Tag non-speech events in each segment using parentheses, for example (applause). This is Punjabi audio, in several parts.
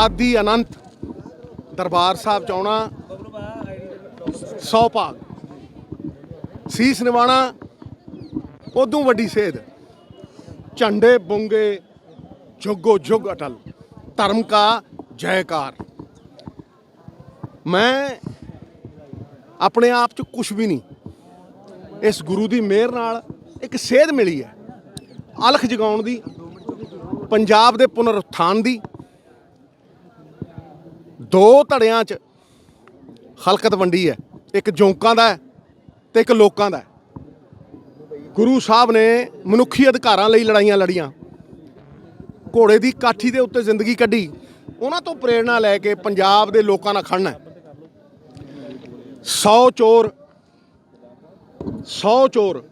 ਆਦੀ ਅਨੰਤ ਦਰਬਾਰ ਸਾਹਿਬ ਚ ਆਉਣਾ ਸੌ ਭਾਗ। ਸੀਸ ਨਿਵਾਣਾ, ਉਦੋਂ ਵੱਡੀ ਸੇਧ। ਝੰਡੇ ਬੁੰਗੇ, ਜੁਗੋ ਜੁਗ ਅਟਲ। ਧਰਮ ਕਾ ਜੈਕਾਰ। ਮੈਂ ਆਪਣੇ ਆਪ ਚ ਕੁਝ ਵੀ ਨਹੀਂ। ਇਸ ਗੁਰੂ ਦੀ ਮਿਹਰ ਨਾਲ ਇੱਕ ਸੇਧ ਮਿਲੀ ਹੈ। ਅਲਖ ਜਗਾਉਣ ਦੀ, ਪੰਜਾਬ ਦੇ ਪੁਨਰ ਉਥਾਨ ਦੀ ਦੋ ਧੜਿਆਂ 'ਚ ਹਲਕਤ ਵੰਡੀ ਹੈ। ਇੱਕ ਜੋਂਕਾਂ ਦਾ ਹੈ ਤੇ ਇੱਕ ਲੋਕਾਂ ਦਾ ਗੁਰੂ ਸਾਹਿਬ ਨੇ ਮਨੁੱਖੀ ਅਧਿਕਾਰਾਂ ਲਈ ਲੜਾਈਆਂ ਲੜੀਆਂ। ਘੋੜੇ ਦੀ ਕਾਠੀ ਦੇ ਉੱਤੇ ਜ਼ਿੰਦਗੀ ਕੱਢੀ। ਉਹਨਾਂ ਤੋਂ ਪ੍ਰੇਰਣਾ ਲੈ ਕੇ ਪੰਜਾਬ ਦੇ ਲੋਕਾਂ ਨਾਲ ਖੜਨਾ 100 ਚੋਰ 100 ਚੋਰ।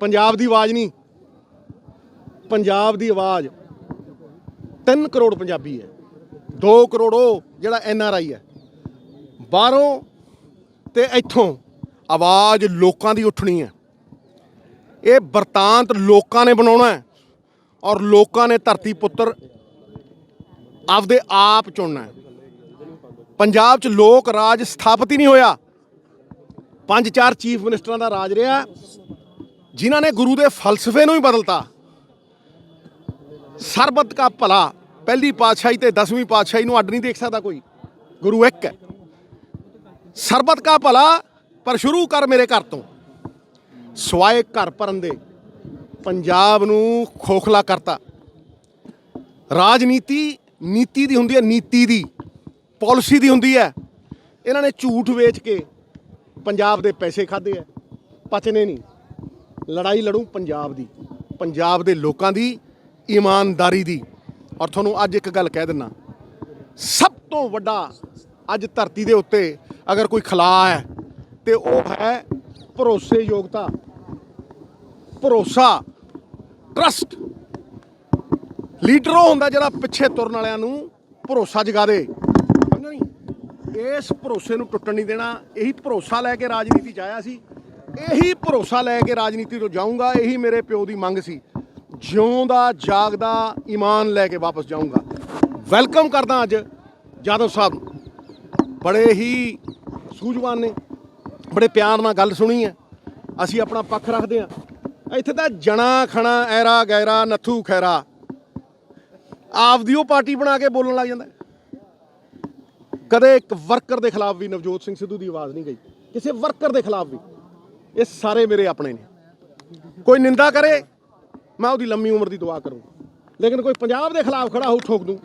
ਪੰਜਾਬ ਦੀ ਆਵਾਜ਼ ਨਹੀਂ। ਪੰਜਾਬ ਦੀ ਆਵਾਜ਼। 3 ਕਰੋੜ ਪੰਜਾਬੀ ਹੈ। 2 ਕਰੋੜੋ ਜਿਹੜਾ ਐਨ ਆਰ ਆਈ ਹੈ। ਬਾਹਰੋਂ ਤੇ ਇੱਥੋਂ ਆਵਾਜ਼ ਲੋਕਾਂ ਦੀ ਉੱਠਣੀ ਹੈ। ਇਹ ਵਰਤਾਂਤ ਲੋਕਾਂ ਨੇ ਬਣਾਉਣਾ ਹੈ ਔਰ ਲੋਕਾਂ ਨੇ ਧਰਤੀ ਪੁੱਤਰ ਆਪਦੇ ਆਪ ਚੁਣਨਾ ਹੈ। ਪੰਜਾਬ 'ਚ ਲੋਕ ਰਾਜ ਸਥਾਪਿਤ ਹੀ ਨਹੀਂ ਹੋਇਆ। ਪੰਜ ਚਾਰ ਚੀਫ ਮਿਨਿਸਟਰਾਂ ਦਾ ਰਾਜ ਰਿਹਾ, ਜਿਨ੍ਹਾਂ ਨੇ ਗੁਰੂ ਦੇ ਫਲਸਫੇ ਨੂੰ ਹੀ ਬਦਲਤਾ। ਸਰਬਤ ਕਾ ਭਲਾ ਪਹਿਲੀ ਪਾਤਸ਼ਾਹੀ ਤੇ 10ਵੀਂ ਪਾਤਸ਼ਾਹੀ ਨੂੰ ਅੱਡ ਨਹੀਂ ਦੇਖ ਸਕਦਾ ਕੋਈ। ਗੁਰੂ ਇੱਕ ਹੈ। ਸਰਬਤ ਕਾ ਭਲਾ, ਪਰ ਸ਼ੁਰੂ ਕਰ ਮੇਰੇ ਘਰ ਤੋਂ। ਸਵਾਏ ਘਰ ਭਰਨ ਦੇ। ਪੰਜਾਬ ਨੂੰ ਖੋਖਲਾ ਕਰਤਾ। ਰਾਜਨੀਤੀ ਨੀਤੀ ਦੀ ਹੁੰਦੀ ਹੈ, ਨੀਤੀ ਦੀ। ਪਾਲਿਸੀ ਦੀ ਹੁੰਦੀ ਹੈ। ਇਹਨਾਂ ਨੇ ਝੂਠ ਵੇਚ ਕੇ ਪੰਜਾਬ ਦੇ ਪੈਸੇ ਖਾਦੇ ਆ ਪਚਨੇ ਨਹੀਂ। ਲੜਾਈ ਲੜੂ ਪੰਜਾਬ ਦੀ। ਪੰਜਾਬ ਦੇ ਲੋਕਾਂ ਦੀ, ਇਮਾਨਦਾਰੀ ਦੀ। ਔਰ ਤੁਹਾਨੂੰ ਅੱਜ ਇੱਕ ਗੱਲ ਕਹਿ ਦਿੰਨਾ। ਸਭ ਤੋਂ ਵੱਡਾ ਅੱਜ ਧਰਤੀ ਦੇ ਉੱਤੇ ਅਗਰ ਕੋਈ ਖਲਾ ਹੈ, ਤੇ ਉਹ ਹੈ ਭਰੋਸੇਯੋਗਤਾ। ਭਰੋਸਾ ਟਰਸਟ ਲੀਡਰ ਉਹ ਹੁੰਦਾ ਜਿਹੜਾ ਪਿੱਛੇ ਤੁਰਨ ਵਾਲਿਆਂ ਨੂੰ ਭਰੋਸਾ ਜਗਾ ਦੇ। ਸਮਝੋ ਨਹੀਂ? ਇਸ ਭਰੋਸੇ ਨੂੰ ਟੁੱਟਣ ਨਹੀਂ ਦੇਣਾ। ਇਹੀ ਭਰੋਸਾ ਲੈ ਕੇ ਰਾਜਨੀਤੀ 'ਚ ਆਇਆ ਸੀ। ਇਹੀ ਭਰੋਸਾ ਲੈ ਕੇ ਰਾਜਨੀਤੀ ਤੋਂ ਜਾਊਂਗਾ। ਇਹੀ ਮੇਰੇ ਪਿਓ ਦੀ ਮੰਗ ਸੀ। ਜਿਉਂਦਾ, ਜਾਗਦਾ, ਈਮਾਨ ਲੈ ਕੇ ਵਾਪਸ ਜਾਊਂਗਾ। ਵੈਲਕਮ ਕਰਦਾ ਅੱਜ ਜਾਦਵ ਸਾਹਿਬ ਬੜੇ ਹੀ ਸੂਝਵਾਨ ਨੇ, ਬੜੇ ਪਿਆਰ ਨਾਲ ਗੱਲ ਸੁਣੀ ਹੈ। ਅਸੀਂ ਆਪਣਾ ਪੱਖ ਰੱਖਦੇ ਹਾਂ। ਇੱਥੇ ਤਾਂ ਜਣਾ ਖਣਾ, ਐਰਾ ਗੈਰਾ, ਨੱਥੂ ਖੈਰਾ। ਆਪਦੀ ਉਹ ਪਾਰਟੀ ਬਣਾ ਕੇ ਬੋਲਣ ਲੱਗ ਜਾਂਦਾ। ਕਦੇ ਇੱਕ ਵਰਕਰ ਦੇ ਖਿਲਾਫ ਵੀ ਨਵਜੋਤ ਸਿੰਘ ਸਿੱਧੂ ਦੀ ਆਵਾਜ਼ ਨਹੀਂ ਗਈ। ਕਿਸੇ ਵਰਕਰ ਦੇ ਖਿਲਾਫ ਵੀ। ਇਹ ਸਾਰੇ ਮੇਰੇ ਆਪਣੇ ਨੇ। ਕੋਈ ਨਿੰਦਾ ਕਰੇ ਮੈਂ ਉਹਦੀ ਲੰਮੀ ਉਮਰ ਦੀ ਦੁਆ ਕਰੂੰਗਾ। ਲੇਕਿਨ ਕੋਈ ਪੰਜਾਬ ਦੇ ਖਿਲਾਫ ਖੜਾ ਹੋ ਠੋਕ ਦੂੰ।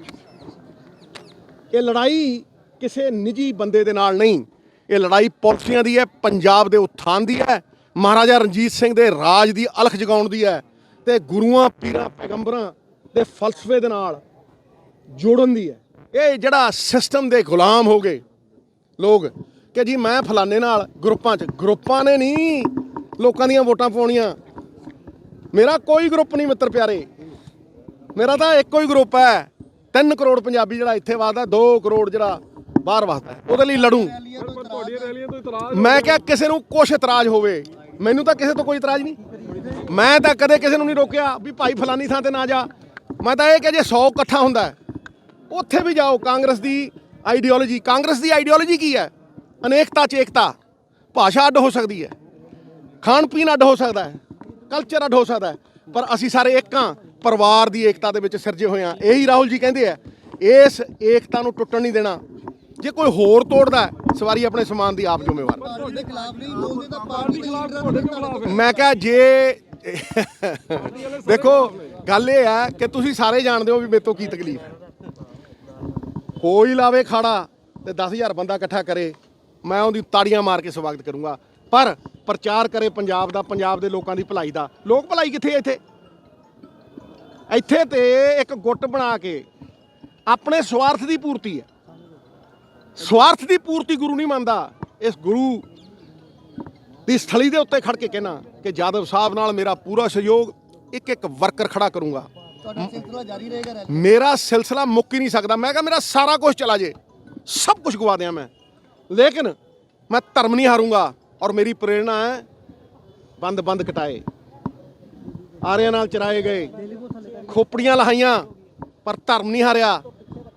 ਇਹ ਲੜਾਈ ਕਿਸੇ ਨਿੱਜੀ ਬੰਦੇ ਦੇ ਨਾਲ ਨਹੀਂ। ਇਹ ਲੜਾਈ ਪਾਲਿਸੀਆਂ ਦੀ ਹੈ, ਪੰਜਾਬ ਦੇ ਉત્ਥਾਨ ਦੀ ਹੈ, ਮਹਾਰਾਜਾ ਰਣਜੀਤ ਸਿੰਘ ਦੇ ਰਾਜ ਦੀ ਅਲਖ ਜਗਾਉਣ ਦੀ ਹੈ ਤੇ ਗੁਰੂਆਂ, ਪੀਰਾਂ, ਪੈਗੰਬਰਾਂ ਦੇ ਫਲਸਫੇ ਦੇ ਨਾਲ ਜੋੜਨ ਦੀ ਹੈ। ਇਹ ਜਿਹੜਾ ਸਿਸਟਮ ਦੇ ਗੁਲਾਮ ਹੋ ਗਏ ਲੋਕ ਕਿ ਜੀ ਮੈਂ ਫਲਾਣੇ ਨਾਲ ਗਰੁੱਪਾਂ 'ਚ, ਗਰੁੱਪਾਂ ਨੇ ਨਹੀਂ ਲੋਕਾਂ ਦੀਆਂ ਵੋਟਾਂ ਪਾਉਣੀਆਂ। ਮੇਰਾ ਕੋਈ ਗਰੁੱਪ ਨਹੀਂ ਮਿੱਤਰ ਪਿਆਰੇ। ਮੇਰਾ ਤਾਂ ਇੱਕੋ ਹੀ ਗਰੁੱਪ ਹੈ। 3 ਕਰੋੜ ਪੰਜਾਬੀ ਜਿਹੜਾ ਇੱਥੇ ਵਸਦਾ 2 ਕਰੋੜ ਜਿਹੜਾ ਬਾਹਰ ਵਸਦਾ। ਉਹਦੇ ਲਈ ਲੜੂ। ਮੈਂ ਕਿਹਾ ਕਿਸੇ ਨੂੰ ਕੁਛ ਇਤਰਾਜ਼ ਹੋਵੇ। ਮੈਨੂੰ ਤਾਂ ਕਿਸੇ ਤੋਂ ਕੋਈ ਇਤਰਾਜ਼ ਨਹੀਂ। ਮੈਂ ਤਾਂ ਕਦੇ ਕਿਸੇ ਨੂੰ ਨਹੀਂ ਰੋਕਿਆ ਵੀ ਭਾਈ ਫਲਾਨੀ ਥਾਂ ਤੇ ਨਾ ਜਾ। ਮੈਂ ਤਾਂ ਇਹ ਕਿ ਜੇ 100 ਇਕੱਠਾ ਹੁੰਦਾ ਉੱਥੇ ਵੀ ਜਾਓ। ਕਾਂਗਰਸ ਦੀ ਆਈਡੀਓਲੋਜੀ, ਕਾਂਗਰਸ ਦੀ ਆਈਡੀਓਲੋਜੀ ਕੀ ਹੈ? ਅਨੇਕਤਾ ਚ ਏਕਤਾ ਭਾਸ਼ਾ ਅੱਡ ਹੋ ਸਕਦੀ ਹੈ। ਖਾਣ ਪੀਣ ਅੱਡ ਹੋ ਸਕਦਾ ਹੈ। ਕਲਚਰ ਅੱਡ ਹੋ ਸਕਦਾ ਪਰ ਅਸੀਂ ਸਾਰੇ ਇੱਕ ਹਾਂ ਪਰਿਵਾਰ ਦੀ ਏਕਤਾ ਦੇ ਵਿੱਚ ਸਿਰਜੇ ਹੋਏ ਹਾਂ। ਇਹੀ ਰਾਹੁਲ ਜੀ ਕਹਿੰਦੇ ਆ ਇਸ ਏਕਤਾ ਨੂੰ ਟੁੱਟਣ ਨਹੀਂ ਦੇਣਾ। ਜੇ ਕੋਈ ਹੋਰ ਤੋੜਦਾ ਸਵਾਰੀ ਆਪਣੇ ਸਮਾਨ ਦੀ ਆਪ ਜ਼ਿੰਮੇਵਾਰ ਮੈਂ ਕਿਹਾ ਜੇ (laughs) ਦੇਖੋ ਗੱਲ ਇਹ ਹੈ ਕਿ ਤੁਸੀਂ ਸਾਰੇ ਜਾਣਦੇ ਹੋ ਵੀ ਮੇਰੇ ਤੋਂ ਕੀ ਤਕਲੀਫ ਕੋਈ ਲਾਵੇ ਖਾੜਾ ਤੇ 10000 ਬੰਦਾ ਇਕੱਠਾ ਕਰੇ ਮੈਂ ਉਹਦੀ ਤਾੜੀਆਂ ਮਾਰ ਕੇ ਸਵਾਗਤ ਕਰੂੰਗਾ। ਪਰ ਪ੍ਰਚਾਰ ਕਰੇ ਪੰਜਾਬ ਦਾ ਪੰਜਾਬ ਦੇ ਲੋਕਾਂ ਦੀ ਭਲਾਈ ਦਾ। ਲੋਕ ਭਲਾਈ ਕਿੱਥੇ ਹੈ ਇੱਥੇ? ਇੱਥੇ ਤੇ ਇੱਕ ਗੁੱਟ ਬਣਾ ਕੇ ਆਪਣੇ ਸਵਾਰਥ ਦੀ ਪੂਰਤੀ ਹੈ। ਸਵਾਰਥ ਦੀ ਪੂਰਤੀ ਗੁਰੂ ਨਹੀਂ ਮੰਨਦਾ। ਇਸ ਗੁਰੂ ਦੀ ਸਥਲੀ ਦੇ ਉੱਤੇ ਖੜ ਕੇ ਕਹਿਣਾ ਕਿ ਜਾਦਵ ਸਾਹਿਬ ਨਾਲ ਮੇਰਾ ਪੂਰਾ ਸਹਿਯੋਗ ਇੱਕ ਇੱਕ ਵਰਕਰ ਖੜਾ ਕਰੂੰਗਾ। ਤੁਹਾਡਾ ਸਿਲਸਿਲਾ ਜਾਰੀ ਰਹੇਗਾ ਰੈਲੀ ਮੇਰਾ ਸਿਲਸਿਲਾ ਮੁੱਕ ਹੀ ਨਹੀਂ ਸਕਦਾ। ਮੈਂ ਕਿਹਾ ਮੇਰਾ ਸਾਰਾ ਕੁਝ ਚਲਾ ਜੇ। ਸਭ ਕੁਝ ਗਵਾ ਦਿਆਂ ਮੈਂ। ਲੇਕਿਨ ਮੈਂ ਧਰਮ ਨਹੀਂ ਹਾਰੂੰਗਾ। ਔਰ ਮੇਰੀ ਪ੍ਰੇਰਣਾ ਹੈ ਬੰਦ ਬੰਦ ਕਟਾਏ। ਆਰਿਆਂ ਨਾਲ ਚਰਾਏ ਗਏ। ਖੋਪੜੀਆਂ ਲਹਾਈਆਂ, ਪਰ ਧਰਮ ਨਹੀਂ ਹਾਰਿਆ।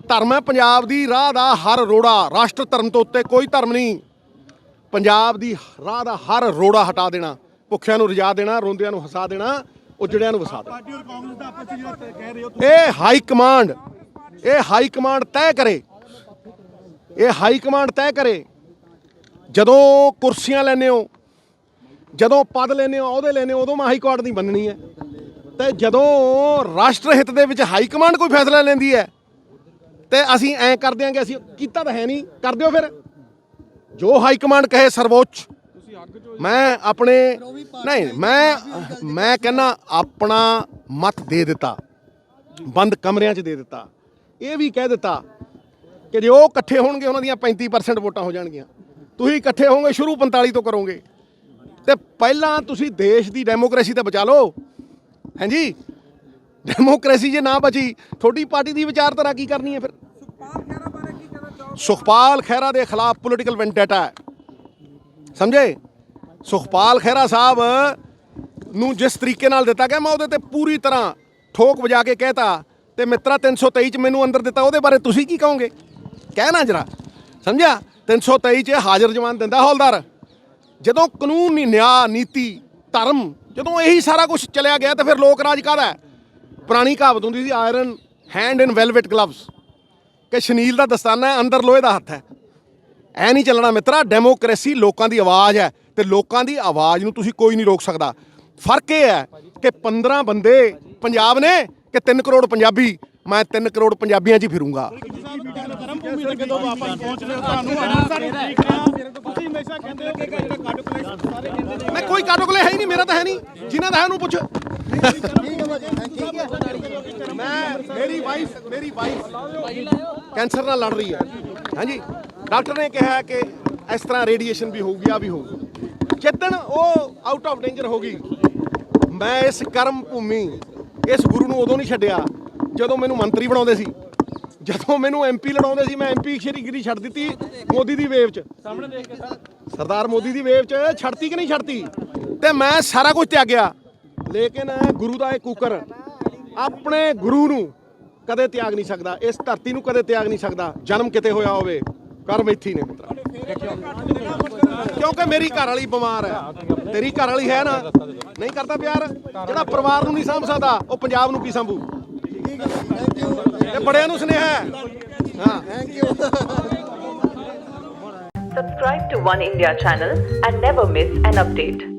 ਧਰਮ ਹੈ ਪੰਜਾਬ ਦੀ ਰਾਹ ਦਾ ਹਰ ਰੋੜਾ। ਰਾਸ਼ਟਰ ਧਰਮ ਤੋਂ ਉੱਤੇ ਕੋਈ ਧਰਮ ਨਹੀਂ। ਪੰਜਾਬ ਦੀ ਰਾਹ ਦਾ ਹਰ ਰੋੜਾ ਹਟਾ ਦੇਣਾ। ਭੁੱਖਿਆਂ ਨੂੰ ਰਜਾ ਦੇਣਾ, ਰੋਂਦਿਆਂ ਨੂੰ ਹਸਾ ਦੇਣਾ, ਉਜੜਿਆਂ ਨੂੰ ਵਸਾ ਦੇਣਾ। ਇਹ ਹਾਈ ਕਮਾਂਡ, ਇਹ ਹਾਈ ਕਮਾਂਡ ਤੈਅ ਕਰੇ। ਇਹ ਹਾਈ ਕਮਾਂਡ ਤੈਅ ਕਰੇ। ਜਦੋਂ ਕੁਰਸੀਆਂ ਲੈਨੇ ਹੋ, ਜਦੋਂ ਪਦ ਲੈਨੇ ਹੋ ਉਹਦੇ ਲੈਨੇ ਹੋ, ਉਦੋਂ ਮੈਂ ਹਾਈ ਕੋਰਟ ਦੀ ਬੰਨਣੀ ਹੈ। ਤੇ ਜਦੋਂ ਰਾਸ਼ਟਰ ਹਿੱਤ ਦੇ ਵਿੱਚ ਹਾਈ ਕਮਾਂਡ ਕੋਈ ਫੈਸਲਾ ਲੈਂਦੀ ਹੈ, ਤੇ ਅਸੀਂ ਐਂ ਕਰ ਦਿਆਂਗੇ ਅਸੀਂ ਕੀਤਾ ਤਾਂ ਹੈ ਨਹੀਂ, ਕਰ ਦਿਓ ਫਿਰ। ਜੋ ਹਾਈ ਕਮਾਂਡ ਕਹੇ ਸਰਵੋੱਚ, ਮੈਂ ਆਪਣੇ, ਨਹੀਂ, ਮੈਂ ਮੈਂ ਕਹਿੰਨਾ ਆਪਣਾ ਮਤ ਦੇ ਦਿੱਤਾ, ਬੰਦ ਕਮਰਿਆਂ 'ਚ ਦੇ ਦਿੱਤਾ। ਇਹ ਵੀ ਕਹਿ ਦਿੱਤਾ ਕਿ ਜੇ ਉਹ ਇਕੱਠੇ ਹੋਣਗੇ, ਉਹਨਾਂ ਦੀਆਂ 35% ਵੋਟਾਂ ਹੋ ਜਾਣਗੀਆਂ। ਤੁਸੀਂ ਇਕੱਠੇ ਹੋਵੋਗੇ ਸ਼ੁਰੂ 45 ਤੋਂ ਕਰੋਗੇ। ਤੇ ਪਹਿਲਾਂ ਤੁਸੀਂ ਦੇਸ਼ ਦੀ ਡੈਮੋਕ੍ਰੇਸੀ ਤਾਂ ਬਚਾ ਲਓ। ਹਾਂਜੀ ਡੈਮੋਕ੍ਰੇਸੀ ਜੇ ਨਾ ਬਚੀ ਤੁਹਾਡੀ ਪਾਰਟੀ ਦੀ ਵਿਚਾਰਧਾਰਾ ਕੀ ਕਰਨੀ ਹੈ ਫਿਰ? ਸੁਖਪਾਲ ਖਹਿਰਾ ਦੇ ਖਿਲਾਫ ਪੋਲੀਟੀਕਲ ਵੈਂਡੇਟਾ ਹੈ। ਸਮਝੇ? ਸੁਖਪਾਲ ਖਹਿਰਾ ਸਾਹਿਬ ਨੂੰ ਜਿਸ ਤਰੀਕੇ ਨਾਲ ਦਿੱਤਾ ਗਿਆ ਮੈਂ ਉਹਦੇ ਤੇ ਪੂਰੀ ਤਰ੍ਹਾਂ ਠੋਕ ਵਜਾ ਕੇ ਕਹਿਤਾ ਤੇ ਮਿੱਤਰਾ 323 ਚ ਮੈਨੂੰ ਅੰਦਰ ਦਿੱਤਾ ਉਹਦੇ ਬਾਰੇ ਤੁਸੀਂ ਕੀ ਕਹੋਗੇ? ਕਹਿਣਾ ਜਰਾ। ਸਮਝਿਆ? 323 ਚ ਹਾਜ਼ਰ ਜਵਾਨ ਦਿੰਦਾ ਹੌਲਦਾਰ। ਜਦੋਂ ਕਾਨੂੰਨੀ ਨਿਆਂ, ਨੀਤੀ, ਧਰਮ, ਜਦੋਂ ਇਹੀ ਸਾਰਾ ਕੁਝ ਚਲਿਆ ਗਿਆ ਤਾਂ ਫਿਰ ਲੋਕ ਰਾਜ ਕਾਹਦਾ ਪੁਰਾਣੀ ਕਹਾਵਤ ਹੁੰਦੀ ਸੀ iron hand in velvet gloves ਕਿ ਸ਼ਨੀਲ ਦਾ ਦਸਤਾਨਾ ਹੈ, ਅੰਦਰ ਲੋਹੇ ਦਾ ਹੱਥ ਹੈ। ਐ ਨਹੀਂ ਚੱਲਣਾ ਮਿੱਤਰਾ, ਡੈਮੋਕ੍ਰੇਸੀ ਲੋਕਾਂ ਦੀ ਆਵਾਜ਼ ਹੈ ਤੇ ਲੋਕਾਂ ਦੀ ਆਵਾਜ਼ ਨੂੰ ਤੁਸੀਂ ਕੋਈ ਨਹੀਂ ਰੋਕ ਸਕਦਾ। ਫ਼ਰਕ ਇਹ ਹੈ ਕਿ 15 ਬੰਦੇ ਪੰਜਾਬ ਨੇ ਕਿ 3 ਕਰੋੜ ਪੰਜਾਬੀ ਮੈਂ 3 ਕਰੋੜ ਪੰਜਾਬੀਆਂ 'ਚ ਹੀ ਫਿਰੂੰਗਾ। ਮੈਂ ਕੋਈ ਕਾਟੋ ਕੋਲੇ ਹੈ ਹੀ ਨਹੀਂ, ਮੇਰਾ ਤਾਂ ਹੈ ਨਹੀਂ। ਜਿਨ੍ਹਾਂ ਦਾ ਹੈ ਉਹਨੂੰ ਪੁੱਛ। ਮੈਂ, ਮੇਰੀ ਵਾਈਫ ਮੇਰੀ ਵਾਈਫ ਕੈਂਸਰ ਨਾਲ ਲੜ ਰਹੀ ਹੈ। ਹਾਂਜੀ ਡਾਕਟਰ ਨੇ ਕਿਹਾ ਕਿ ਇਸ ਤਰ੍ਹਾਂ ਰੇਡੀਏਸ਼ਨ ਵੀ ਹੋਊਗੀ ਆ ਵੀ ਹੋਊਗੀ। ਜਿੱਦਣ ਉਹ ਆਊਟ ਆਫ ਡੇਂਜਰ ਹੋ ਗਈ, ਮੈਂ ਇਸ ਕਰਮ ਭੂਮੀ, ਇਸ ਗੁਰੂ ਨੂੰ ਉਦੋਂ ਨਹੀਂ ਛੱਡਿਆ। ਜਦੋਂ ਮੈਨੂੰ ਮੰਤਰੀ ਬਣਾਉਂਦੇ ਸੀ ਜਦੋਂ ਮੈਨੂੰ ਐਮਪੀ ਲੜਾਉਂਦੇ ਸੀ ਮੈਂ ਐਮਪੀ ਸ਼੍ਰੀਗਿਰੀ ਛੱਡ ਦਿੱਤੀ? ਮੋਦੀ ਦੀ ਵੇਵ 'ਚ। ਸਾਹਮਣੇ ਦੇਖ ਕੇ ਸਰਦਾਰ ਮੋਦੀ ਦੀ ਵੇਵ 'ਚ ਛੱਡਤੀ ਕਿ ਨਹੀਂ ਛੱਡਤੀ? ਤੇ ਮੈਂ ਸਾਰਾ ਕੁਝ ਤਿਆਗਿਆ। ਲੇਕਿਨ ਗੁਰੂ ਦਾ ਇਹ ਕੂਕਰ ਆਪਣੇ ਗੁਰੂ ਨੂੰ ਕਦੇ ਤਿਆਗ ਨਹੀਂ ਸਕਦਾ। ਇਸ ਧਰਤੀ ਨੂੰ ਕਦੇ ਤਿਆਗ ਨਹੀਂ ਸਕਦਾ। ਜਨਮ ਕਿਤੇ ਹੋਇਆ ਹੋਵੇ ਕਰਮ ਇੱਥੇ ਨੇ ਮਿੱਤਰਾ ਕਿਉਂਕਿ ਮੇਰੀ ਘਰ ਵਾਲੀ ਬਿਮਾਰ ਹੈ। ਤੇਰੀ ਘਰ ਵਾਲੀ ਹੈ ਨਾ। ਨਹੀਂ ਕਰਦਾ ਪਿਆਰ? ਜਿਹੜਾ ਪਰਿਵਾਰ ਨੂੰ ਨਹੀਂ ਸਾਂਭ ਸਕਦਾ ਉਹ ਪੰਜਾਬ ਨੂੰ ਕੀ ਸੰਭੂ? ਇਹ ਬੜਿਆਂ ਨੂੰ ਸੁਨੇਹਾ ਹੈ ਹਾਂ thank you Subscribe to One India channel and never miss an update.